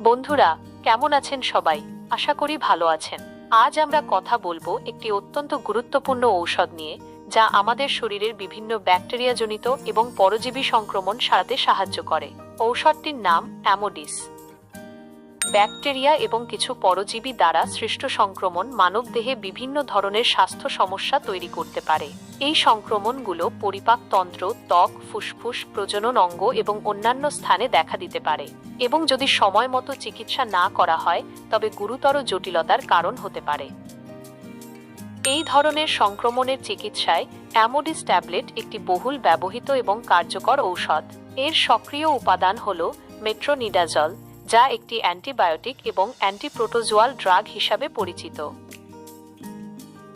বন্ধুরা, কেমন আছেন সবাই? আশা করি ভালো আছেন। আজ আমরা কথা বলব একটি অত্যন্ত গুরুত্বপূর্ণ ঔষধ নিয়ে, যা আমাদের শরীরের বিভিন্ন ব্যাকটেরিয়াজনিত এবং পরজীবী সংক্রমণ সারাতে সাহায্য করে। ঔষধটির নাম অ্যামোডিস। ব্যাকটেরিয়া এবং কিছু পরজীবী দ্বারা সৃষ্ট সংক্রমণ মানবদেহে বিভিন্ন ধরনের স্বাস্থ্য সমস্যা তৈরি করতে পারে। এই সংক্রমণগুলো পরিপাকতন্ত্র ত্বক, ফুসফুস, প্রজনন অঙ্গ এবং অন্যান্য স্থানে দেখা দিতে পারে এবং যদি সময় মতো চিকিৎসা না করা হয়, তবে গুরুতর জটিলতার কারণ হতে পারে। এই ধরনের সংক্রমণের চিকিৎসায় অ্যামোডিস ট্যাবলেট একটি বহুল ব্যবহৃত এবং কার্যকর ঔষধ। এর সক্রিয় উপাদান হল মেট্রোনিডাজল। যা একটি অ্যান্টিবায়োটিক এবং অ্যান্টিপ্রোটোজোয়াল ড্রাগ হিসাবে পরিচিত।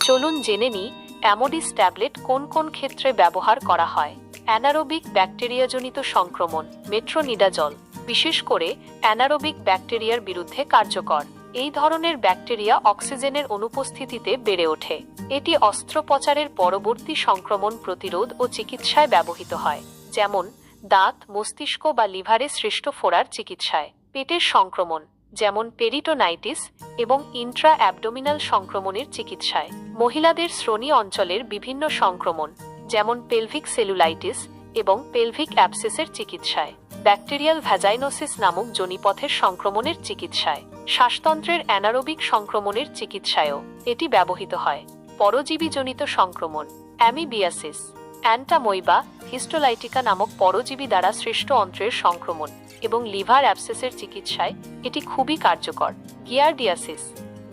চলুন জেনে নিই, অ্যামোডিস ট্যাবলেট কোন কোন ক্ষেত্রে ব্যবহার করা হয়। অ্যানারোবিক ব্যাকটেরিয়াজনিত সংক্রমণ, মেট্রোনিডাজল, বিশেষ করে অ্যানারোবিক ব্যাকটেরিয়ার বিরুদ্ধে কার্যকর। এই ধরনের ব্যাকটেরিয়া অক্সিজেনের অনুপস্থিতিতে বেড়ে ওঠে। এটি অস্ত্রোপচারের পরবর্তী সংক্রমণ প্রতিরোধ ও চিকিৎসায় ব্যবহৃত হয়, যেমন দাঁত, মস্তিষ্ক বা লিভারে সৃষ্ট ফোড়ার চিকিৎসায়। পেটের সংক্রমণ, যেমন পেরিটোনাইটিস এবং ইন্ট্রা অ্যাবডোমিনাল সংক্রমণের চিকিৎসায়। মহিলাদের শ্রোণী অঞ্চলের বিভিন্ন সংক্রমণ, যেমন পেলভিক সেলুলাইটিস এবং পেলভিক অ্যাবসেসের চিকিৎসায়। ব্যাকটেরিয়াল ভ্যাজাইনোসিস নামক জনিপথের সংক্রমণের চিকিৎসায়। শ্বাসতন্ত্রের অ্যানারোবিক সংক্রমণের চিকিৎসায়ও এটি ব্যবহৃত হয়। পরজীবীজনিত সংক্রমণ, অ্যামিবিয়াসিস। অ্যান্টামোইবা হিস্টোলাইটিকা নামক পরজীবী দ্বারা সৃষ্ট অন্ত্রের সংক্রমণ এবং লিভার অ্যাবসেসের চিকিৎসায় এটি খুবই কার্যকর। গিয়ারডিয়াসিস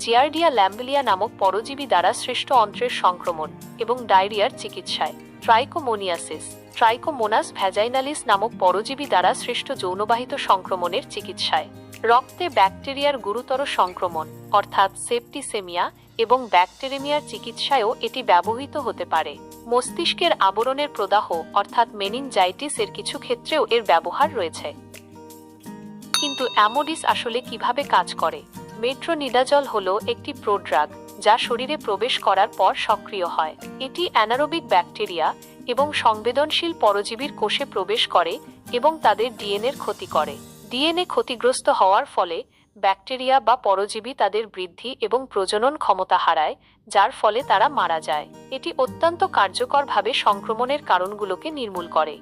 জিয়ার্ডিয়া ল্যাম্বেলিয়া নামক পরজীবী দ্বারা সৃষ্ট অন্ত্রের সংক্রমণ এবং ডায়রিয়ার চিকিৎসায়। ট্রাইকোমোনিয়াসিস, ট্রাইকোমোনাস ভ্যাজাইনালিস নামক পরজীবী দ্বারা সৃষ্ট যৌনবাহিত সংক্রমণের চিকিৎসায়। রক্তে ব্যাকটেরিয়ার গুরুতর সংক্রমণ, অর্থাৎ সেপ্টিসেমিয়া এবং ব্যাকটেরিমিয়ার চিকিৎসায়ও এটি ব্যবহৃত হতে পারে। মস্তিষ্কের আবরণের প্রদাহ, অর্থাৎ মেনিনজাইটিস এর কিছু ক্ষেত্রেও এর ব্যবহার রয়েছে। কিন্তু অ্যামোডিস আসলে কীভাবে কাজ করে? মেট্রোনিডাজল হল একটি প্রোড্রাগ যা শরীরে প্রবেশ করার পর সক্রিয় হয়। এটি অ্যানারোবিক ব্যাকটেরিয়া এবং সংবেদনশীল পরজীবীর কোষে প্রবেশ করে এবং তাদের ডিএনএর ক্ষতি করে। ডিএনএ ক্ষতিগ্রস্ত হওয়ার ফলে ব্যাকটেরিয়া বা পরজীবী তাদের বৃদ্ধি এবং প্রজনন ক্ষমতা হারায়, যার ফলে তারা মারা যায়। এটি অত্যন্ত কার্যকরভাবে সংক্রমণের কারণগুলোকে নির্মূল করে।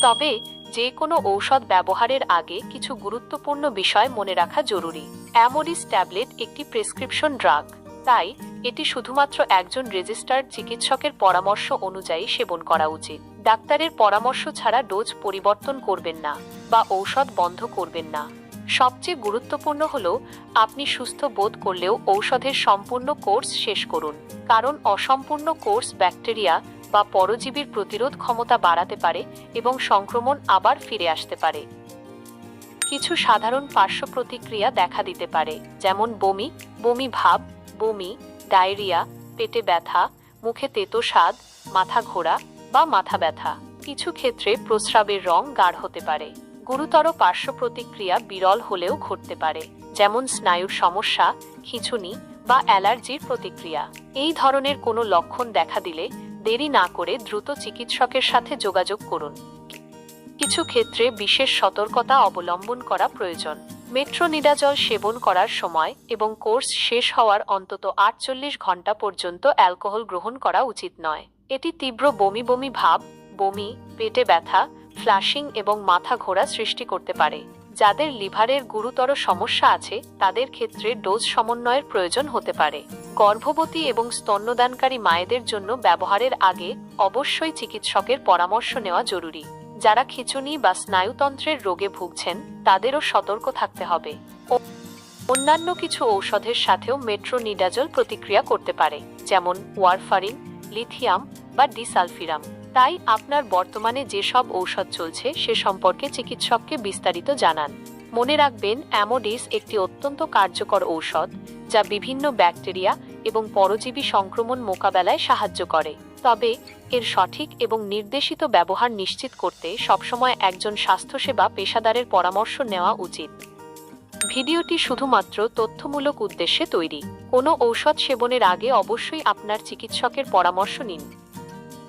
তবে যে কোনো ঔষধ ব্যবহারের আগে কিছু গুরুত্বপূর্ণ বিষয় মনে রাখা জরুরি। অ্যামোডিস ট্যাবলেট একটি প্রেসক্রিপশন ড্রাগ। তাই, এটি শুধুমাত্র একজন রেজিস্টার্ড চিকিৎসকের পরামর্শ অনুযায়ী সেবন করা উচিত। ডাক্তারের পরামর্শ ছাড়া ডোজ পরিবর্তন করবেন না বা ঔষধ বন্ধ করবেন না। সবচেয়ে গুরুত্বপূর্ণ হল আপনি সুস্থ বোধ করলেও ঔষধের সম্পূর্ণ কোর্স শেষ করুন। কারণ অসম্পূর্ণ কোর্স ব্যাকটেরিয়া বা পরজীবীর প্রতিরোধ ক্ষমতা বাড়াতে পারে এবং সংক্রমণ আবার ফিরে আসতে পারে। কিছু সাধারণ পার্শ্ব প্রতিক্রিয়া দেখা দিতে পারে, যেমন বমি বমি ভাব, বমি, ডায়রিয়া, পেটে ব্যথা, মুখে তেতো স্বাদ, মাথা ঘোরা বা মাথা ব্যথা। কিছু ক্ষেত্রে প্রস্রাবের রং গাঢ় হতে পারে। গুরুতর পার্শ্ব প্রতিক্রিয়া বিরল হলেও ঘটতে পারে, যেমন স্নায়ুর সমস্যা, খিঁচুনি বা অ্যালার্জির প্রতিক্রিয়া। এই ধরনের কোনো লক্ষণ দেখা দিলে দেরি না করে দ্রুত চিকিৎসকের সাথে যোগাযোগ করুন। কিছু ক্ষেত্রে বিশেষ সতর্কতা অবলম্বন করা প্রয়োজন। মেট্রোনিডাজল সেবন করার সময় এবং কোর্স শেষ হওয়ার অন্তত আটচল্লিশ ঘণ্টা পর্যন্ত অ্যালকোহল গ্রহণ করা উচিত নয়। এটি তীব্র বমি বমি ভাব, বমি, পেটে ব্যথা ফ্লাশিং এবং মাথা ঘোরা সৃষ্টি করতে পারে, যাদের লিভারের গুরুতর সমস্যা আছে, তাদের ক্ষেত্রে ডোজ সমন্বয়ের প্রয়োজন হতে পারে। গর্ভবতী এবং স্তন্যদানকারী মায়েদের জন্য ব্যবহারের আগে অবশ্যই চিকিৎসকের পরামর্শ নেওয়া জরুরি। যারা খিচুনি বা স্নায়ুতন্ত্রের রোগে ভুগছেন, তাদেরও সতর্ক থাকতে হবে। অন্যান্য কিছু ঔষধের সাথেও মেট্রোনিডাজল প্রতিক্রিয়া করতে পারে, যেমন ওয়ারফারিন, লিথিয়াম বা ডিসালফিরাম। তাই আপনার বর্তমানে যেসব ঔষধ চলছে সে সম্পর্কে চিকিৎসককে বিস্তারিত জানান। মনে রাখবেন, অ্যামোডিস একটি অত্যন্ত কার্যকর ঔষধ যা বিভিন্ন ব্যাকটেরিয়া এবং পরজীবী সংক্রমণ মোকাবেলায় সাহায্য করে। তবে, এর সঠিক এবং নির্দেশিত ব্যবহার নিশ্চিত করতে সবসময় একজন স্বাস্থ্যসেবা পেশাদারের পরামর্শ নেওয়া উচিত। ভিডিওটি শুধুমাত্র তথ্যমূলক উদ্দেশ্যে তৈরি। কোনো ঔষধ সেবনের আগে অবশ্যই আপনার চিকিৎসকের পরামর্শ নিন।